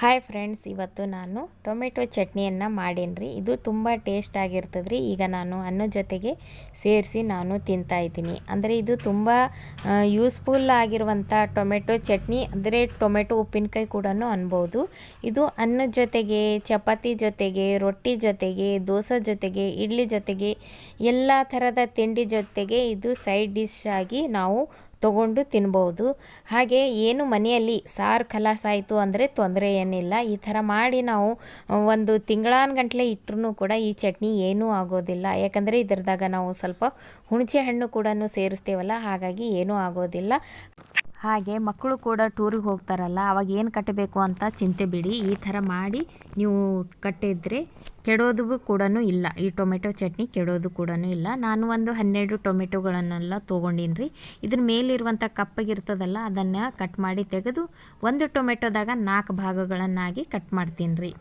Hi friends ಇವತ್ತು ನಾನು tomato ಚಟ್ನಿಯನ್ನು ಮಾಡೀನಿ ಇದು ತುಂಬ ಟೇಸ್ಟ್ ಆಗಿರ್ತದೆ ರೀ ಈಗ ನಾನು ಅನ್ನ ಜೊತೆಗೆ ಸೇರಿಸಿ ನಾನು ತಿಂತಾ ಇದ್ದೀನಿ. ಅಂದರೆ ಇದು ತುಂಬ ಯೂಸ್ಫುಲ್ ಆಗಿರುವಂಥ ಟೊಮೆಟೊ ಚಟ್ನಿ. ಅಂದರೆ ಟೊಮೆಟೊ ಉಪ್ಪಿನಕಾಯಿ ಕೂಡ ಅನ್ಬೋದು. ಇದು ಅನ್ನದ ಜೊತೆಗೆ, ಚಪಾತಿ ಜೊತೆಗೆ, ರೊಟ್ಟಿ ಜೊತೆಗೆ, ದೋಸೆ ಜೊತೆಗೆ, ಇಡ್ಲಿ ಜೊತೆಗೆ, ಎಲ್ಲ ಥರದ ತಿಂಡಿ ಜೊತೆಗೆ ಇದು ಸೈಡ್ ಡಿಶ್ ಆಗಿ ನಾವು ತೊಗೊಂಡು ತಿನ್ಬೋದು. ಹಾಗೆ ಏನು ಮನೆಯಲ್ಲಿ ಸಾರು ಖಲಾಸಾಯಿತು ಅಂದರೆ ತೊಂದರೆ ಏನಿಲ್ಲ. ಈ ಥರ ಮಾಡಿ ನಾವು ಒಂದು ತಿಂಗಳಾನ್ಗಂಟ್ಲೆ ಇಟ್ಟರೂ ಕೂಡ ಈ ಚಟ್ನಿ ಏನೂ ಆಗೋದಿಲ್ಲ. ಯಾಕಂದರೆ ಇದ್ರದಾಗ ನಾವು ಸ್ವಲ್ಪ ಹುಣಸೆ ಹಣ್ಣು ಕೂಡ ಸೇರಿಸ್ತೇವಲ್ಲ, ಹಾಗಾಗಿ ಏನೂ ಆಗೋದಿಲ್ಲ. ಹಾಗೆ ಮಕ್ಕಳು ಕೂಡ ಟೂರಿಗೆ ಹೋಗ್ತಾರಲ್ಲ, ಅವಾಗ ಏನು ಕಟ್ಟಬೇಕು ಅಂತ ಚಿಂತೆ ಬಿಡಿ. ಈ ಥರ ಮಾಡಿ ನೀವು ಕಟ್ಟಿದರೆ ಕೆಡೋದು ಕೂಡ ಇಲ್ಲ. ಈ ಟೊಮೆಟೊ ಚಟ್ನಿ ಕೆಡೋದು ಕೂಡ ಇಲ್ಲ. ನಾನು ಒಂದು ಹನ್ನೆರಡು ಟೊಮೆಟೊಗಳನ್ನೆಲ್ಲ ತೊಗೊಂಡೀನಿ ರೀ ಇದ್ರ ಮೇಲಿರುವಂಥ ಕಪ್ಪಗಿರ್ತದಲ್ಲ, ಅದನ್ನು ಕಟ್ ಮಾಡಿ ತೆಗೆದು ಒಂದು ಟೊಮೆಟೊದಾಗ ನಾಲ್ಕು ಭಾಗಗಳನ್ನಾಗಿ ಕಟ್ ಮಾಡ್ತೀನಿ ರೀ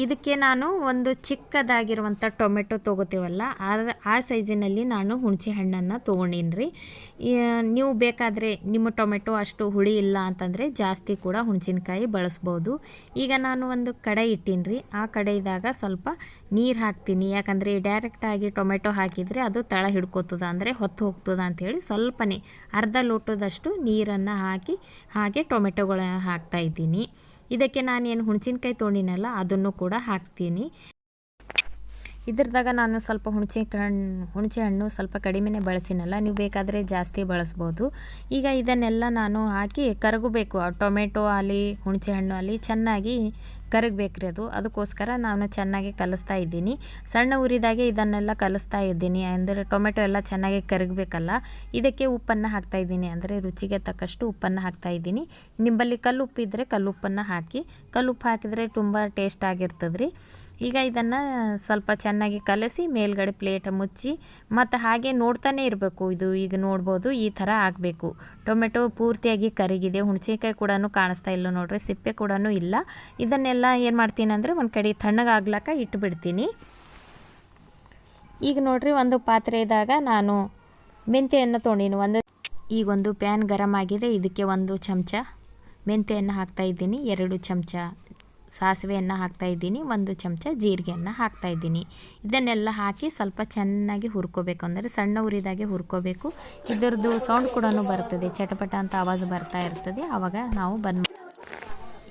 ಇದಕ್ಕೆ ನಾನು ಒಂದು ಚಿಕ್ಕದಾಗಿರುವಂಥ ಟೊಮೆಟೊ ತೊಗೋತೀವಲ್ಲ ಆ ಸೈಜಿನಲ್ಲಿ ನಾನು ಹುಣಸೆ ಹಣ್ಣನ್ನು ತೊಗೊಂಡೀನಿ ರೀ ನೀವು ಬೇಕಾದರೆ ನಿಮ್ಮ ಟೊಮೆಟೊ ಅಷ್ಟು ಹುಳಿ ಇಲ್ಲ ಅಂತಂದರೆ ಜಾಸ್ತಿ ಕೂಡ ಹುಣಸಿನಕಾಯಿ ಬಳಸ್ಬೋದು. ಈಗ ನಾನು ಒಂದು ಕಡೆ ಇಟ್ಟೀನಿ ರೀ ಆ ಕಡೆಯಿದಾಗ ಸ್ವಲ್ಪ ನೀರು ಹಾಕ್ತೀನಿ. ಯಾಕಂದರೆ ಡೈರೆಕ್ಟಾಗಿ ಟೊಮೆಟೊ ಹಾಕಿದರೆ ಅದು ತಳ ಹಿಡ್ಕೋತದ, ಅಂದರೆ ಹೊತ್ತು ಹೋಗ್ತದ ಅಂಥೇಳಿ ಸ್ವಲ್ಪನೇ ಅರ್ಧ ಲೋಟದಷ್ಟು ನೀರನ್ನು ಹಾಕಿ ಹಾಗೆ ಟೊಮೆಟೊಗಳ ಹಾಕ್ತಾಯಿದ್ದೀನಿ ಇದಕ್ಕೆ ನಾನು ಏನು ಹುಣಸಿನ್ಕಾಯಿ ತೊಗೊಂಡಿನಲ್ಲ ಅದನ್ನು ಕೂಡ ಹಾಕ್ತೀನಿ. ಇದ್ರದಾಗ ನಾನು ಸ್ವಲ್ಪ ಹುಣಸೆ ಹಣ್ಣು ಹುಣಸೆ ಹಣ್ಣು ಸ್ವಲ್ಪ ಕಡಿಮೆನೇ ಬಳಸಿನಲ್ಲ, ನೀವು ಬೇಕಾದರೆ ಜಾಸ್ತಿ ಬಳಸ್ಬೋದು. ಈಗ ಇದನ್ನೆಲ್ಲ ನಾನು ಹಾಕಿ ಕರಗಬೇಕು. ಟೊಮೆಟೊ ಆಲಿ ಹುಣಸೆ ಹಣ್ಣು ಅಲ್ಲಿ ಚೆನ್ನಾಗಿ ಕರಗಬೇಕ್ರಿ ಅದು. ಅದಕ್ಕೋಸ್ಕರ ನಾನು ಚೆನ್ನಾಗಿ ಕಲಿಸ್ತಾ ಇದ್ದೀನಿ. ಸಣ್ಣ ಉರಿದಾಗೆ ಇದನ್ನೆಲ್ಲ ಕಲಿಸ್ತಾ ಇದ್ದೀನಿ. ಅಂದರೆ ಟೊಮೆಟೊ ಎಲ್ಲ ಚೆನ್ನಾಗಿ ಕರಗಬೇಕಲ್ಲ, ಇದಕ್ಕೆ ಉಪ್ಪನ್ನು ಹಾಕ್ತಾ ಇದ್ದೀನಿ. ಅಂದರೆ ರುಚಿಗೆ ತಕ್ಕಷ್ಟು ಉಪ್ಪನ್ನು ಹಾಕ್ತಾ ಇದ್ದೀನಿ. ಕಲ್ಲುಪ್ಪು ಕಲ್ಲುಪ್ಪಿದ್ರೆ ಕಲ್ಲುಪ್ಪನ್ನು ಹಾಕಿ, ಕಲ್ಲುಪ್ಪು ಹಾಕಿದರೆ ತುಂಬ ಟೇಸ್ಟ್ ಆಗಿರ್ತದೆ ರೀ ಈಗ ಇದನ್ನು ಸ್ವಲ್ಪ ಚೆನ್ನಾಗಿ ಕಲಸಿ ಮೇಲ್ಗಡೆ ಪ್ಲೇಟ್ ಮುಚ್ಚಿ ಮತ್ತು ಹಾಗೆ ನೋಡ್ತಾನೆ ಇರಬೇಕು. ಇದು ಈಗ ನೋಡ್ಬೋದು ಈ ಥರ ಆಗಬೇಕು. ಟೊಮೆಟೊ ಪೂರ್ತಿಯಾಗಿ ಕರಿಗಿದೆ. ಹುಣಸೆಕಾಯಿ ಕೂಡ ಕಾಣಿಸ್ತಾ ಇಲ್ಲ ನೋಡ್ರಿ, ಸಿಪ್ಪೆ ಕೂಡ ಇಲ್ಲ. ಇದನ್ನೆಲ್ಲ ಏನು ಮಾಡ್ತೀನಿ ಅಂದರೆ ಒಂದು ಕಡೆ ತಣ್ಣಗಾಗ್ಲಕ್ಕ ಇಟ್ಬಿಡ್ತೀನಿ. ಈಗ ನೋಡ್ರಿ ಒಂದು ಪಾತ್ರೆ ಇದ್ದಾಗ ನಾನು ಮೆಂತೆಯನ್ನು ತೊಗೊಂಡಿನಿ ಒಂದು ಈಗ ಒಂದು ಪ್ಯಾನ್ ಗರಮ್ ಆಗಿದೆ. ಇದಕ್ಕೆ ಒಂದು ಚಮಚ ಮೆಂತ್ಯೆಯನ್ನು ಹಾಕ್ತಾಯಿದ್ದೀನಿ ಎರಡು ಚಮಚ ಸಾಸಿವೆಯನ್ನು ಇದ್ದೀನಿ, ಒಂದು ಚಮಚ ಜೀರಿಗೆಯನ್ನು ಇದ್ದೀನಿ. ಇದನ್ನೆಲ್ಲ ಹಾಕಿ ಸ್ವಲ್ಪ ಚೆನ್ನಾಗಿ ಹುರ್ಕೋಬೇಕು, ಅಂದರೆ ಸಣ್ಣ ಉರಿದಾಗೆ ಹುರ್ಕೋಬೇಕು. ಇದರದ್ದು ಸೌಂಡ್ ಕೂಡ ಬರ್ತದೆ, ಚಟಪಟ ಅಂತ ಆವಾಜ್ ಬರ್ತಾ ಇರ್ತದೆ, ಆವಾಗ ನಾವು ಬಂದು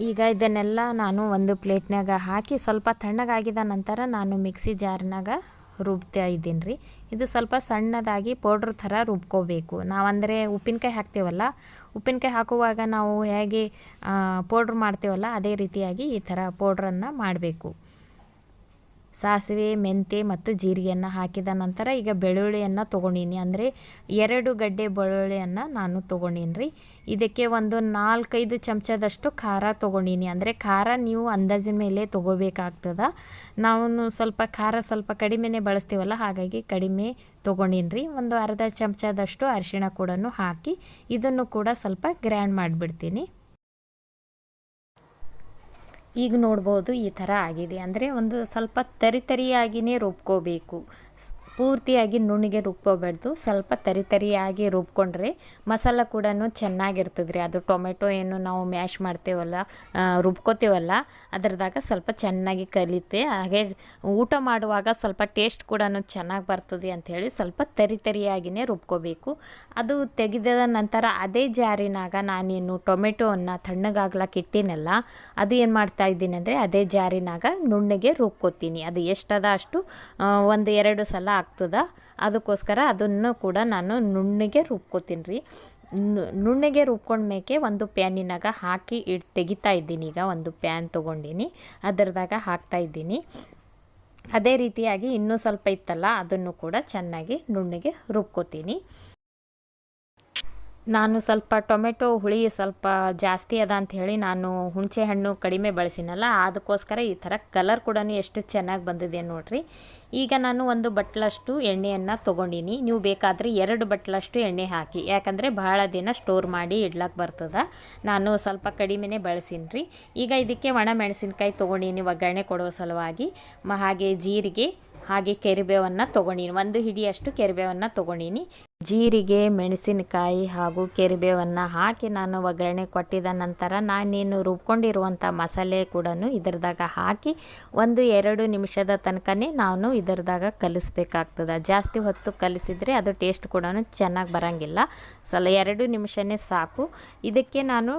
ಈಗ ಇದನ್ನೆಲ್ಲ ನಾನು ಒಂದು ಪ್ಲೇಟ್ನಾಗ ಹಾಕಿ ಸ್ವಲ್ಪ ತಣ್ಣಗಾಗಿದ ನಂತರ ನಾನು ಮಿಕ್ಸಿ ಜಾರ್ನಾಗ ರುಬ್ತಾ ಇದ್ದೀನಿ ರೀ. ಇದು ಸ್ವಲ್ಪ ಸಣ್ಣದಾಗಿ ಪೌಡ್ರ್ ಥರ ರುಬ್ಕೋಬೇಕು. ನಾವಂದರೆ ಉಪ್ಪಿನಕಾಯಿ ಹಾಕ್ತೀವಲ್ಲ, ಉಪ್ಪಿನಕಾಯಿ ಹಾಕುವಾಗ ನಾವು ಹೇಗೆ ಪೌಡ್ರ್ ಮಾಡ್ತೀವಲ್ಲ, ಅದೇ ರೀತಿಯಾಗಿ ಈ ಥರ ಪೌಡ್ರನ್ನು ಮಾಡಬೇಕು. ಸಾಸಿವೆ, ಮೆಂತೆ ಮತ್ತು ಜೀರಿಗೆಯನ್ನು ಹಾಕಿದ ನಂತರ ಈಗ ಬೆಳ್ಳುಳ್ಳಿಯನ್ನು ತೊಗೊಂಡೀನಿ. ಅಂದರೆ ಎರಡು ಗಡ್ಡೆ ಬೆಳ್ಳುಳ್ಳಿಯನ್ನು ನಾನು ತೊಗೊಂಡೀನಿ ರೀ ಇದಕ್ಕೆ ಒಂದು ನಾಲ್ಕೈದು ಚಮಚದಷ್ಟು ಖಾರ ತೊಗೊಂಡೀನಿ. ಅಂದರೆ ಖಾರ ನೀವು ಅಂದಾಜಿನ ಮೇಲೆ ತೊಗೋಬೇಕಾಗ್ತದ. ನಾವು ಸ್ವಲ್ಪ ಖಾರ ಸ್ವಲ್ಪ ಕಡಿಮೆನೇ ಬಳಸ್ತೀವಲ್ಲ, ಹಾಗಾಗಿ ಕಡಿಮೆ ತೊಗೊಂಡೀನಿ ರೀ ಒಂದು ಅರ್ಧ ಚಮಚದಷ್ಟು ಅರಿಶಿಣ ಕೂಡ ಹಾಕಿ ಇದನ್ನು ಕೂಡ ಸ್ವಲ್ಪ ಗ್ರ್ಯಾಂಡ್ ಮಾಡಿಬಿಡ್ತೀನಿ. ಈಗ ನೋಡ್ಬೋದು ಈ ಥರ ಆಗಿದೆ. ಅಂದರೆ ಒಂದು ಸ್ವಲ್ಪ ತರಿತರಿಯಾಗಿಯೇ ರುಬ್ಕೋಬೇಕು. ಪೂರ್ತಿಯಾಗಿ ನುಣ್ಣಿಗೆ ರುಬ್ಕೋಬಾರ್ದು. ಸ್ವಲ್ಪ ತರಿ ತರಿಯಾಗಿ ರುಬ್ಕೊಂಡ್ರೆ ಮಸಾಲ ಕೂಡ ಚೆನ್ನಾಗಿರ್ತದೆ ರೀ ಅದು ಟೊಮೆಟೊ ಏನು ನಾವು ಮ್ಯಾಶ್ ಮಾಡ್ತೇವಲ್ಲ ರುಬ್ಕೋತೀವಲ್ಲ, ಅದ್ರದಾಗ ಸ್ವಲ್ಪ ಚೆನ್ನಾಗಿ ಕಲಿತೆ. ಹಾಗೆ ಊಟ ಮಾಡುವಾಗ ಸ್ವಲ್ಪ ಟೇಸ್ಟ್ ಕೂಡ ಚೆನ್ನಾಗಿ ಬರ್ತದೆ ಅಂಥೇಳಿ ಸ್ವಲ್ಪ ತರಿ ತರಿಯಾಗಿಯೇ ರುಬ್ಕೋಬೇಕು. ಅದು ತೆಗೆದ ನಂತರ ಅದೇ ಜಾರಿನಾಗ ನಾನೇನು ಟೊಮೆಟೊವನ್ನು ತಣ್ಣಗಾಗ್ಲಕ್ಕೆ ಇಟ್ಟಿನಲ್ಲ ಅದು ಏನು ಮಾಡ್ತಾ ಇದ್ದೀನಿ ಅಂದರೆ ಅದೇ ಜಾರಿನಾಗ ನುಣ್ಣಗೆ ರುಬ್ಕೋತೀನಿ. ಅದು ಎಷ್ಟದ ಅಷ್ಟು ಒಂದು ಎರಡು ಸಲ ಆಗ್ತದ? ಅದಕ್ಕೋಸ್ಕರ ಅದನ್ನು ಕೂಡ ನಾನು ನುಣ್ಣಗೆ ರುಬ್ಕೋತೀನಿ. ರೀ ನುಣ್ಣಗೆ ರುಬ್ಕೊಂಡ್ಮೇಕೆ ಒಂದು ಪ್ಯಾನಿನಾಗ ಹಾಕಿ ಇಟ್ ತೆಗಿತಾ ಇದ್ದೀನಿ. ಈಗ ಒಂದು ಪ್ಯಾನ್ ತೊಗೊಂಡಿನಿ. ಅದರದಾಗ ಹಾಕ್ತಾ ಇದ್ದೀನಿ. ಅದೇ ರೀತಿಯಾಗಿ ಇನ್ನೂ ಸ್ವಲ್ಪ ಇತ್ತಲ್ಲ, ಅದನ್ನು ಕೂಡ ಚೆನ್ನಾಗಿ ನುಣ್ಣಗೆ ರುಬ್ಕೋತೀನಿ. ನಾನು ಸ್ವಲ್ಪ ಟೊಮೆಟೊ ಹುಳಿ ಸ್ವಲ್ಪ ಜಾಸ್ತಿ ಅದ ಅಂತ ಹೇಳಿ ನಾನು ಹುಣಸೆ ಹಣ್ಣು ಕಡಿಮೆ ಬಳಸಿನಲ್ಲ, ಅದಕ್ಕೋಸ್ಕರ ಈ ಥರ ಕಲರ್ ಕೂಡ ಎಷ್ಟು ಚೆನ್ನಾಗಿ ಬಂದಿದೆ ನೋಡಿರಿ. ಈಗ ನಾನು ಒಂದು ಬಟ್ಲಷ್ಟು ಎಣ್ಣೆಯನ್ನು ತೊಗೊಂಡಿನಿ. ನೀವು ಬೇಕಾದರೆ ಎರಡು ಬಟ್ಲಷ್ಟು ಎಣ್ಣೆ ಹಾಕಿ, ಯಾಕಂದರೆ ಬಹಳ ದಿನ ಸ್ಟೋರ್ ಮಾಡಿ ಇಡ್ಲಕ್ಕೆ ಬರ್ತದೆ. ನಾನು ಸ್ವಲ್ಪ ಕಡಿಮೆನೇ ಬಳಸಿನ್ರಿ. ಈಗ ಇದಕ್ಕೆ ಒಣ ಮೆಣಸಿನ್ಕಾಯಿ ತೊಗೊಂಡಿನಿ, ಒಗ್ಗರಣೆ ಕೊಡುವ ಸಲುವಾಗಿ. ಹಾಗೆ ಜೀರಿಗೆ, ಹಾಗೆ ಕೆರಿಬೇವನ್ನು ತೊಗೊಂಡಿನಿ. ಒಂದು ಹಿಡಿಯಷ್ಟು ಕೆರಿಬೇವನ್ನು ತೊಗೊಂಡಿನಿ. ಜೀರಿಗೆ, ಮೆಣಸಿನಕಾಯಿ ಹಾಗೂ ಕೆರಿಬೇವನ್ನು ಹಾಕಿ ನಾನು ಒಗ್ಗರಣೆ ಕೊಟ್ಟಿದ ನಂತರ ನಾನೇನು ರುಬ್ಕೊಂಡಿರುವಂಥ ಮಸಾಲೆ ಕೂಡ ಇದರದಾಗ ಹಾಕಿ ಒಂದು ಎರಡು ನಿಮಿಷದ ತನಕನೇ ನಾನು ಇದರದಾಗ ಕಲಿಸ್ಬೇಕಾಗ್ತದೆ. ಜಾಸ್ತಿ ಹೊತ್ತು ಕಲಿಸಿದರೆ ಅದು ಟೇಸ್ಟ್ ಕೂಡ ಚೆನ್ನಾಗಿ ಬರೋಂಗಿಲ್ಲ. ಸಲ ಎರಡು ನಿಮಿಷನೇ ಸಾಕು. ಇದಕ್ಕೆ ನಾನು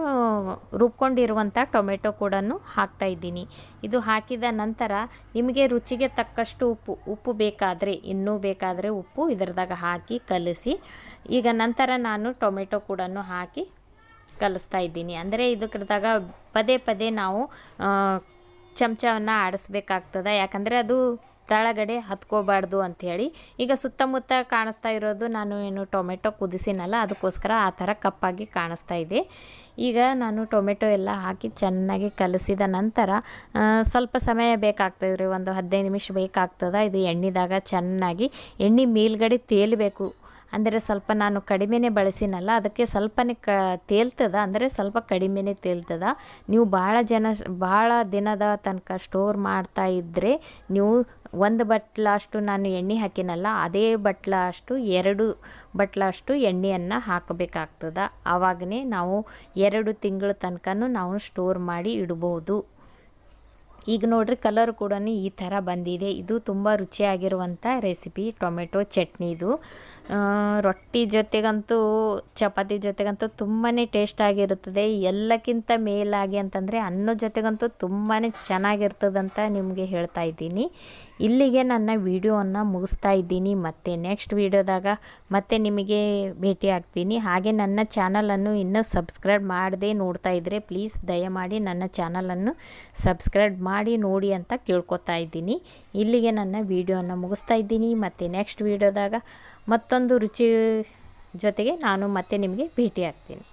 ರುಬ್ಕೊಂಡಿರುವಂಥ ಟೊಮೆಟೊ ಕೂಡ ಹಾಕ್ತಾ ಇದ್ದೀನಿ. ಇದು ಹಾಕಿದ ನಂತರ ನಿಮಗೆ ರುಚಿಗೆ ತಕ್ಕಷ್ಟು ಉಪ್ಪು ಉಪ್ಪು ಬೇಕಾದರೆ, ಇನ್ನೂ ಬೇಕಾದರೆ ಉಪ್ಪು ಇದರದಾಗ ಹಾಕಿ ಕಲಿಸಿ ಈಗ ನಂತರ ನಾನು ಟೊಮೆಟೊ ಕೂಡ ಹಾಕಿ ಕಲಿಸ್ತಾ ಇದ್ದೀನಿ. ಅಂದರೆ ಇದಕ್ರದಾಗ ಪದೇ ಪದೇ ನಾವು ಚಮಚವನ್ನು ಆಡಿಸ್ಬೇಕಾಗ್ತದೆ. ಯಾಕಂದರೆ ಅದು ತಳಗಡೆ ಹತ್ಕೋಬಾರ್ದು ಅಂಥೇಳಿ ಈಗ ಸುತ್ತಮುತ್ತ ಕಾಣಿಸ್ತಾ ಇರೋದು ನಾನು ಏನು ಟೊಮೆಟೊ ಕುದಿಸಿನಲ್ಲ, ಅದಕ್ಕೋಸ್ಕರ ಆ ಥರ ಕಪ್ಪಾಗಿ ಕಾಣಿಸ್ತಾ ಇದೆ. ಈಗ ನಾನು ಟೊಮೆಟೊ ಎಲ್ಲ ಹಾಕಿ ಚೆನ್ನಾಗಿ ಕಲಸಿದ ನಂತರ ಸ್ವಲ್ಪ ಸಮಯ ಬೇಕಾಗ್ತದೆ ರೀ, ಒಂದು ಹದಿನೈದು ನಿಮಿಷ ಬೇಕಾಗ್ತದೆ. ಇದು ಎಣ್ಣೆದಾಗ ಚೆನ್ನಾಗಿ ಎಣ್ಣೆ ಮೇಲ್ಗಡೆ ತೇಲಬೇಕು. ಅಂದರೆ ಸ್ವಲ್ಪ ನಾನು ಕಡಿಮೆನೇ ಬಳಸಿನಲ್ಲ, ಅದಕ್ಕೆ ಸ್ವಲ್ಪನೇ ಕ, ತೇಲ್ತದ? ಅಂದರೆ ಸ್ವಲ್ಪ ಕಡಿಮೆನೇ ತೇಲ್ತದ? ನೀವು ಭಾಳ ಜನ ಭಾಳ ದಿನದ ತನಕ ಸ್ಟೋರ್ ಮಾಡ್ತಾ ಇದ್ದರೆ ನೀವು ಒಂದು ಬಟ್ಲಷ್ಟು ನಾನು ಎಣ್ಣೆ ಹಾಕಿನಲ್ಲ, ಅದೇ ಬಟ್ಲ ಅಷ್ಟು ಎರಡು ಬಟ್ಲಷ್ಟು ಎಣ್ಣೆಯನ್ನು ಹಾಕಬೇಕಾಗ್ತದ. ಆವಾಗನೇ ನಾವು ಎರಡು ತಿಂಗಳ ತನಕನೂ ನಾವು ಸ್ಟೋರ್ ಮಾಡಿ ಇಡ್ಬೋದು. ಈಗ ನೋಡ್ರಿ ಕಲರ್ ಕೂಡ ಈ ಥರ ಬಂದಿದೆ. ಇದು ತುಂಬ ರುಚಿಯಾಗಿರುವಂಥ ರೆಸಿಪಿ ಟೊಮೆಟೊ ಚಟ್ನಿದು ರೊಟ್ಟಿ ಜೊತೆಗಂತೂ, ಚಪಾತಿ ಜೊತೆಗಂತೂ ತುಂಬಾ ಟೇಸ್ಟಾಗಿರುತ್ತದೆ ಎಲ್ಲಕ್ಕಿಂತ ಮೇಲಾಗಿ ಅಂತಂದರೆ ಅನ್ನದ ಜೊತೆಗಂತೂ ತುಂಬಾ ಚೆನ್ನಾಗಿರ್ತದಂತ ನಿಮಗೆ ಹೇಳ್ತಾ ಇದ್ದೀನಿ. ಇಲ್ಲಿಗೆ ನನ್ನ ವಿಡಿಯೋವನ್ನು ಮುಗಿಸ್ತಾ ಇದ್ದೀನಿ. ಮತ್ತು ನೆಕ್ಸ್ಟ್ ವಿಡಿಯೋದಾಗ ಮತ್ತೆ ನಿಮಗೆ ಭೇಟಿ ಆಗ್ತೀನಿ. ಹಾಗೆ ನನ್ನ ಚಾನಲನ್ನು ಇನ್ನೂ ಸಬ್ಸ್ಕ್ರೈಬ್ ಮಾಡದೆ ನೋಡ್ತಾ ಇದ್ದರೆ ಪ್ಲೀಸ್ ದಯಮಾಡಿ ನನ್ನ ಚಾನಲನ್ನು ಸಬ್ಸ್ಕ್ರೈಬ್ ಮಾಡಿ ನೋಡಿ ಅಂತ ಕೇಳ್ಕೊತಾ ಇದ್ದೀನಿ. ಇಲ್ಲಿಗೆ ನನ್ನ ವಿಡಿಯೋನ ಮುಗಿಸ್ತಾ ಇದ್ದೀನಿ. ಮತ್ತು ನೆಕ್ಸ್ಟ್ ವಿಡಿಯೋದಾಗ ಮತ್ತೊಂದು ರುಚಿ ಜೊತೆಗೆ ನಾನು ಮತ್ತೆ ನಿಮಗೆ ಭೇಟಿ ಆಗ್ತೀನಿ